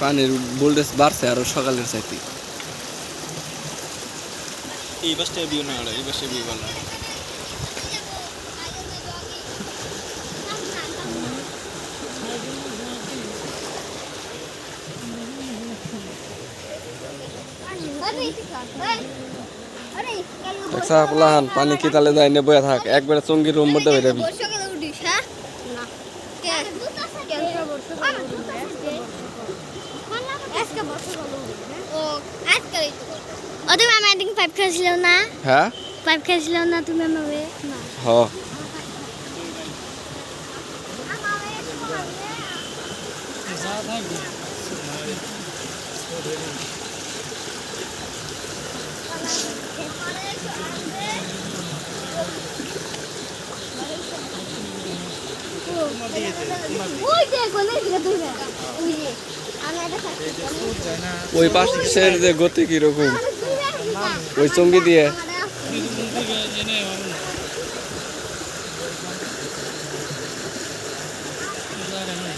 পানির ভোল্টেজ বাড়ছে আরও সকালের চাইতে। এই বাসটা বিয়ে না এই বাসটা বিয়ে ভালো দেখছা পোলাহান পানি কি তালে নে বয়া থাক। একবারে চঙ্গির রুম মধ্যে বেরাবি বর্ষাকালে উঠিস হ্যাঁ না ও আজকালই তো ও তুমি আমার একদিন পাইপ খেয়েছিল না হ্যাঁ পাইপ খেয়েছিল না তুমি আমাকে না হ ওই পাশের যে গতি কীরকম? ওই চঙ্গি দিয়ে?